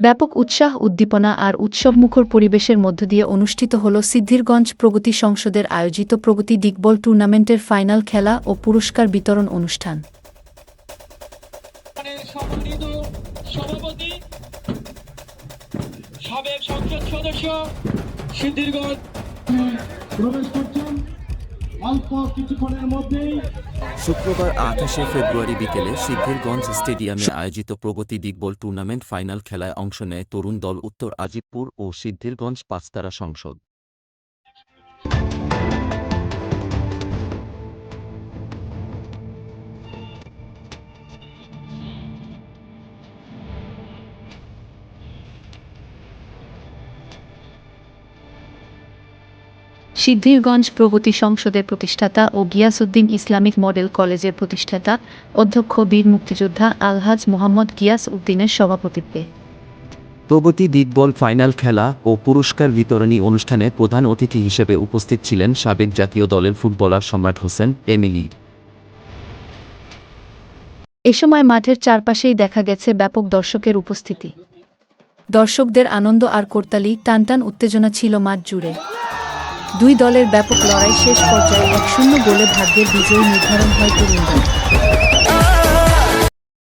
ব্যাপক উৎসাহ উদ্দীপনা আর উৎসবমুখর পরিবেশের মধ্য দিয়ে অনুষ্ঠিত হল সিদ্ধিরগঞ্জ প্রগতি সংসদের আয়োজিত প্রগতি দিকবল টুর্নামেন্টের ফাইনাল খেলা ও পুরস্কার বিতরণ অনুষ্ঠান। সভাপতি সাবেক সংসদ সদস্য সিদ্ধিরগঞ্জ। প্রবেশ করছেন। শুক্রবার আঠাশে ফেব্রুয়ারি বিকেলে সিদ্ধিরগঞ্জ স্টেডিয়ামে আয়োজিত প্রগতি দিকবল টুর্নামেন্ট ফাইনাল খেলায় অংশ নেয় তরুণ দল উত্তর আজিবপুর ও সিদ্ধিরগঞ্জ পাঁচতারা সংসদ। সিদ্ধিরগঞ্জ প্রগতি সংসদের প্রতিষ্ঠাতা ও গিয়াসউদ্দিন ইসলামিক মডেল কলেজের প্রতিষ্ঠাতা অধ্যক্ষ বীর মুক্তিযোদ্ধা আলহাজ মোহাম্মদ গিয়াস উদ্দিনের সভাপতিত্বে। প্রগতি দিকবল ফাইনাল খেলা ও পুরস্কার বিতরণী অনুষ্ঠানে প্রধান অতিথি হিসেবে উপস্থিত ছিলেন সাবেক জাতীয় দলের ফুটবলার সম্রাট হোসেন এমিলি। এ সময় মাঠের চারপাশেই দেখা গেছে ব্যাপক দর্শকের উপস্থিতি। দর্শকদের আনন্দ আর করতালি টানটান উত্তেজনা ছিল মাঠ জুড়ে। দুই দলের ব্যাপক লড়াই শেষ পর্যায়ে এক শূন্য গোলে ভাগ্যের বিজয়ী নির্ধারণ হয় তরুণদের।